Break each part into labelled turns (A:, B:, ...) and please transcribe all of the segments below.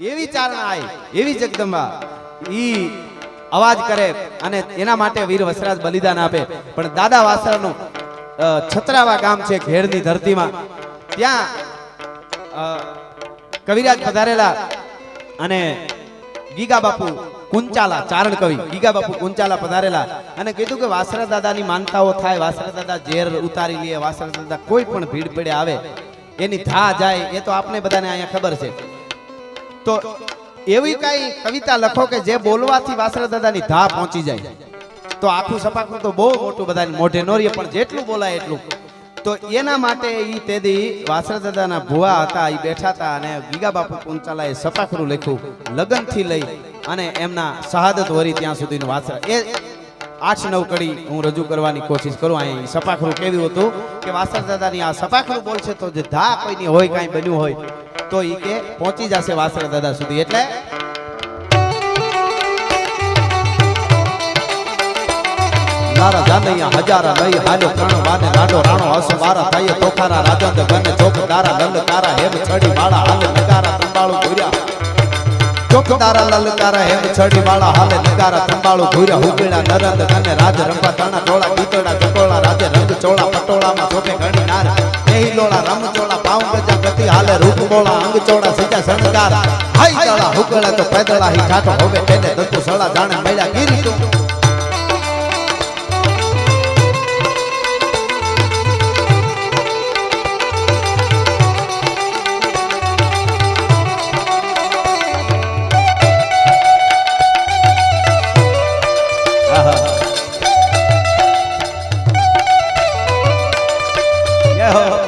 A: એવી ચારણા આવી એવી જગદંબા. ઈ અવાજ કરે અને એના માટે વીર વસરાજ બલિદાન આપે. પણ દાદા વાસરાનું છત્રાવા ગામ છે ઘેરની ધરતીમાં. ત્યાં કવિરાજ પધારેલા અને ગીગા બાપુ કુંચાલા, ચારણ કવિ ગીગા બાપુ કુંચાલા પધારેલા. અને કીધું કે વાસરા દાદાની માનતાઓ થાય, વાસરા દાદા ઝેર ઉતારી લે, વાસરા દાદા કોઈ પણ ભીડ પડે આવે, એની ધા જાય, એ તો આપણે બધાને અહીંયા ખબર છે. તો એવી કઈ કવિતા લખો કે જે બોલવાથી વાસરા દાદાની ધા પહોંચી જાય. તો આખું સપાખું તો બહુ મોટું બધાની મોઢે નોરીએ પણ જેટલું બોલાય એટલું. તો એના માટે એ તેદી વાસરા ભુવા હતા એ બેઠા હતા અને ગીગા બાપુ કુંચાલાએ સપાખરું લખ્યું, લગનથી લઈ અને એમના શહાદત વરી ત્યાં સુધીનું વાસરા. એ આઠ નવ કડી હું રજૂ કરવાની કોશિશ કરું, અહીં સપાખરું કેવું હતું કે વાસર દાદાની આ સપાખરું બોલશે તો જે ધા કોઈની હોય, કાંઈ બન્યું હોય તો ઈ કે પહોંચી જશે વાસણ દાદા સુધી, એટલે? મારા જાનૈયા હજારા લઈ, હાલો પ્રાણો વાને લાડો રાણો હસો, મારા થાય તોખારા રાજંદ બને ચોકદારા લલકારા હેમ છડી વાળા હાલ નગારા ત્રંબાળુ ભૂર્યા. ચોકદારા લલકારા હેમ છડી વાળા હાલ નગારા ત્રંબાળુ ભૂર્યા. હુકેડા નરંદ ગને રાજ રંભા તાણા ટોળા, ગીતડા ચકોળા રાજે રંગ ચોળા, પટોળામાં શોભે ઘણી નાર. એહી લોળા રમ ચોળા. ગજા ગતિ હાલે રૂપ બોળા અંગ ચોળા સજા શણગાર. હાઈ તળા, હુકળા તો પેદળા હી ઠાઠો હોવે તેને દત્તુ સળા જાણે મળ્યા ગીરી તું. જય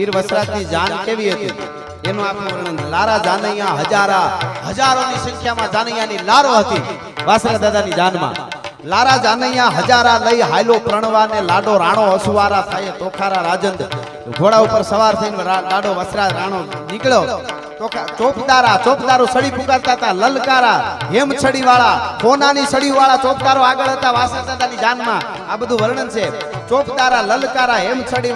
A: વીર વસરાજની જાન કેવી હતી? એનું આપણે વર્ણન લારા જાનૈયા હજારા, હજારોની સંખ્યામાં જાનૈયાની લારો હતી વાસરા દાદાની જાનમાં. લારા જાનૈયા હજારા લઈ હાયલો પ્રણવાને લાડો રાણો અસુવારા થાય તોખારા રાજંદ. ઘોડા ઉપર સવાર થઈને લાડો વસરા રાણો નીકળ્યો. ચોપદારા ચોપદારો સડી પુકારતા હતા, લલકારા હેમ છડી વાળા વાળા ચોપદારો આગળ હતા વાસરા દાદાની જાનમાં. આ બધું વર્ણન છે. ચોપદારા લલકારા હેમ છડી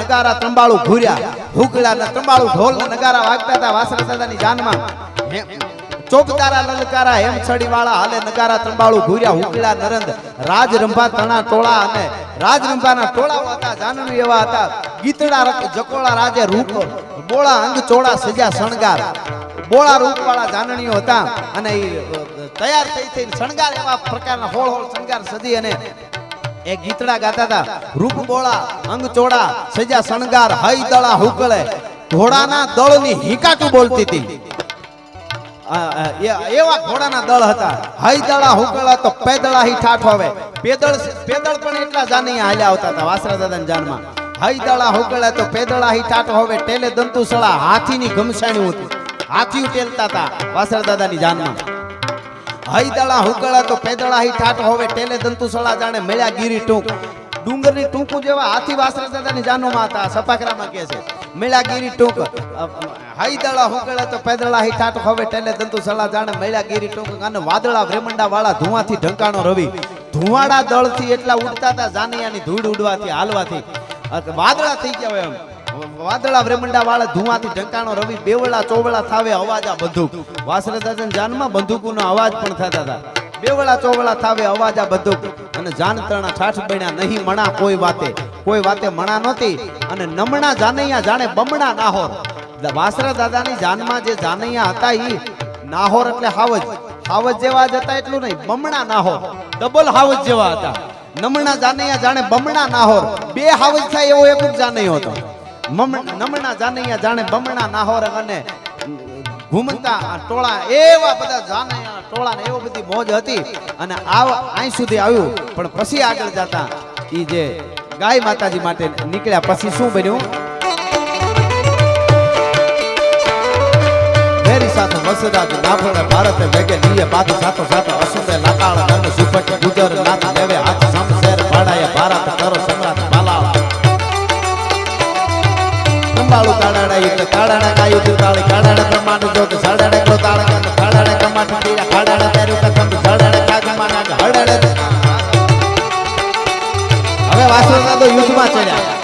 A: નગારા ત્રંબાળુ ઘૂર્યા. હુકડા ને ત્રંબાળુ ઢોલ વાગતા હતા વાસરા દાદાની જાનમાં. ચોકદારા, લલકારા હેમ હાલે નગારા ત્રંબાળુ ઘૂર્યા. હુકડા, નરંદ રાજ રંભા તણા ટોળા અને રાજ રંભાના ટોળાઓ હતા. જાનવી એવા હતા. ગીતડા જકોળા, રાજે રૂપ બોળા અંગ ચોળા સજા શણગાર. બોળા રૂપ વાળા જાનણીઓ હતા અને એ તૈયાર થઈ થઈને શણગાર એવા પ્રકારના હોળ હોળ શણગાર સજી અને એ ગીતડા ગાતા હતા. રૂપ બોળા, અંગ ચોળા, સજા શણગાર હઈ દળા હુકળે. ઘોડાના દળની હિકાટું બોલતી હતી. એવા ઘોડાના દળ હતા. હઈ દળા હુકળા તો પેદળા હી ઠાઠ હવે. પેદળ પેદળ પણ એટલા જાનૈયા હાલ્યા આવતા હતા વાસરા દાદાના જાનમાં. હઈ હોગળા તો પેદળા હી ટાટો હવે ટેલે દંતુસળા હાથીની ગમસાણી હતી. હાથીઓ ટેલતા હતા વાસરા દાદાની જાનમાં. હૈદળા હોગળા તો પેદળા હી ટાટો હવે ટેલે દંતુસળા જાણે મળ્યા ગીરી ટૂંક. ડુંગરની ટૂંકું જેવા હાથી વાસરા દાદાની જાનોમાં હતા. સપાકરામાં કે છે મેળાગીરી ગીરી ટૂંક. હૈદળા હોગળા તો પેદળા હી ટાટો હવે ટેલે દંતુસળા જાણે મળ્યા ગીરી ટૂંક. અને વાદળા વ્રેમંડા વાળા ધુવાથી ઢંકાણો રવિ. ધુવાડા દળથી એટલા ઉડતા હતા, જાનૈયાની ધૂળ ઉડવાથી, હાલવાથી. વાદળા થઈ ગયા હોય એમ. વાદળા વ્રેમંડા વાળા ધુઆથી ઢંકાણો રવિ બેવડા, ચોવડા થાવે અવાજ આ બંદૂક વાસરે દાદાના જાનમાં બંદૂકોનો અવાજ પણ થતા હતા. બેવડા, ચોવડા થાવે અવાજ આ બધું. અને જાનતરણા ઠાઠ બન્યા, નહીં મણા કોઈ વાતે. કોઈ વાતે મણા નહોતી. અને નમણા જાનૈયા જાણે બમણા નાહોર. વાસરા દાદાની જાનમાં જે જાનૈયા હતા એ નાહોર એટલે હાવજ. હાવજ જેવા જ હતા, એટલું નહીં. બમણા નાહોર. ડબલ હાવજ જેવા હતા. નમણા જાનૈયા જાણે બમણા નાહોર બે હાવજ થાય એવો એક જાનૈયો હતો. નમણા જાનૈયા જાણે બમણા નાહોર અને ઘૂમતા ટોળા, એવા બધા જાનૈયા ટોળા એવો બધી મોજ હતી અને આવ અહીં સુધી આવ્યું. પણ પછી આગળ જતા એ જે ગાય માતાજી માટે નીકળ્યા પછી શું બન્યું? મેરી સાથે ભારતે ભેગે લીએ બાદ સાથો સાથે અસુંદે લાકાળ સુપટ, ગુજર, નાથ, લેવે તાડાડા ગાયું તું તાળ કાડાડા પ્રમાણ જોગ સાડાડે કો તાળ કંદ ખાડાડે કમાટ તીરા ખાડાડે તેરું કથમ સાડાડે કાગમાં માના હડાડે હવે વાસણના તો યુદ્ધમાં ચડ્યા.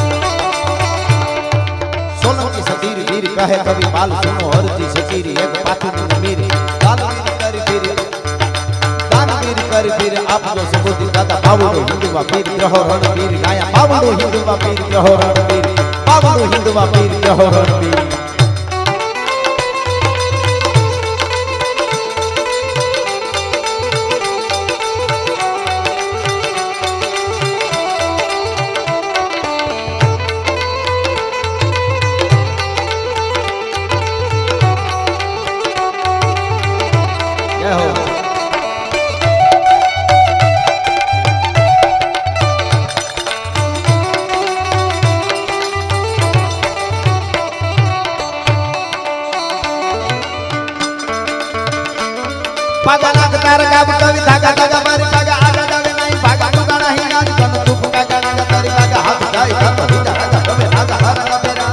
A: કહે કવિ બાલ સુનો હરજી સચીરી એક પાથુની મીર દાનવીર કરી પીર દાનવીર કરી પીર આપજો સુબુદ્ધિ દાદા બાવડો હિન્દુવા પીર, ગ્રહો રણ પીર ગાયા બાવડો હિન્દુવા પીર, ગ્રહો રણ પીર બાવડો હિન્દુવા પીર, ગ્રહો રણ પીર પાગા તાર ગાબ કવિ ધાગા ધાગા મારી પાગા આગા ડાવે નહીં પાગા ટુકા નહીં નાગ કન તું પાગા નાગ તારી પાગા હાથ જાય ખાતો હિતા રાગા ગમે નાગા હારા બેરા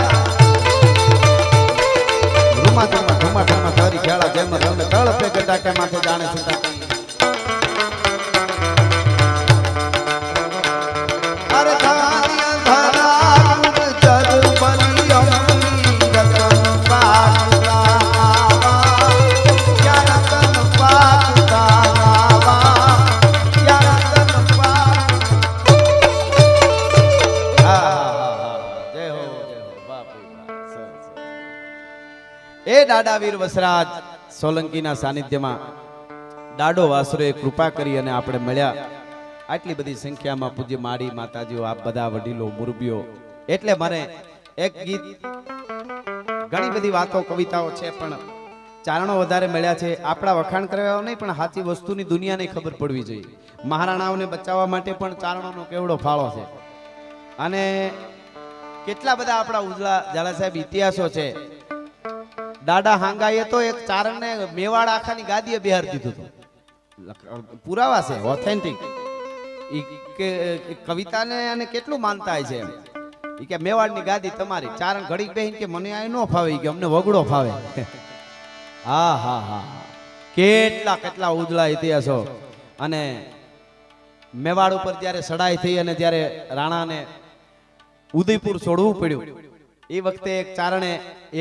A: રૂમા ધુમા ધુમા ધુમા તારી ખેડા જેમ રમે તળ પે ગડાકે માથે જાણે સુતા એ દાદાવીર વસરાજ સોલંકીના સાનિધ્યમાં દાડો વાસરોએ કૃપા કરી અને આપણે મળ્યા. આટલી બધી સંખ્યામાં પૂજ્ય મારી માતાજીઓ, આપ બધા વડીલો, મુરબીઓ. એટલે મને એક ગીત, ઘણી બધી વાતો, કવિતાઓ છે, પણ ચારણો વધારે મળ્યા છે. આપણા વખાણ કરવા નહીં, પણ સાચી વસ્તુની દુનિયાને ખબર પડવી જોઈએ. મહારાણાઓને બચાવવા માટે પણ ચારણોનો કેવડો ફાળો છે. અને કેટલા બધા આપણા ઉજળા ઝાલા સાહેબ, ઇતિહાસો છે. દાડા હાંગાએ તો એક ચારણને મેવાડ આખાની ગાદીએ બિહાર દીધું હતું. પુરાવા છે ઓથેન્ટિક કે કવિતાને અને કેટલું માનતા છે એમ. એ કે મેવાડની ગાદી તમારી. ચારણ ઘડીક બેહીને કે મને આ નો ફાવે કે અમને વગડો ફાવે. હા હા હા. કેટલા કેટલા ઉજળા ઇતિહાસો. અને મેવાડ ઉપર જ્યારે સડાઈ થઈ અને જ્યારે રાણાને ઉદયપુર છોડવું પડ્યું એ વખતે એક ચારણે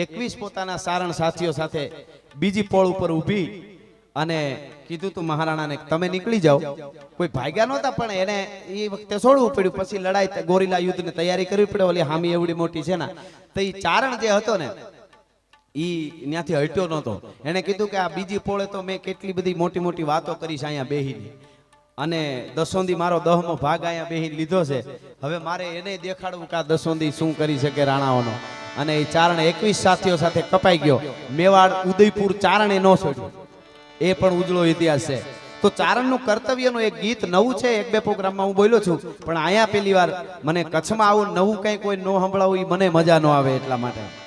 A: એકવીસ પોતાના સારણ સાથીઓ સાથે બીજી પોળ ઉપર ઊભી અને કીધું તું મહારાણાને તમે નીકળી જાઓ. કોઈ ભાગ્યા નહોતા, પણ એને એ વખતે છોડવું પડ્યું. પછી લડાઈ ગોરીલા યુદ્ધની તૈયારી કરવી પડે. ઓલી હામી એવડી મોટી છે ને, તો એ ચારણ જે હતો ને, ઈ ત્યાંથી હટ્યો નહોતો. એને કીધું કે આ બીજી પોળે તો મેં કેટલી બધી મોટી મોટી વાતો કરી છે અહીંયા બેહીને. અને દસોંદી મારો દહમો ભાગ અહીંયા બેહી લીધો છે. હવે મારે એને દેખાડવું કે આ દસોંદી શું કરી શકે રાણાઓનો. અને એ ચારણ એકવીસ સાથીઓ સાથે કપાઈ ગયો. મેવાડ ઉદયપુર ચારણે ન છોડ્યું એ પણ ઉજળો ઇતિહાસ છે. તો ચારણનું કર્તવ્યનું એક ગીત નવું છે, એક બે પ્રોગ્રામમાં હું બોલ્યો છું. પણ અહીંયા પહેલી વાર મને કચ્છમાં આવું નવું કંઈ કોઈ ન સંભળાવું એ મને મજા ન આવે એટલા માટે.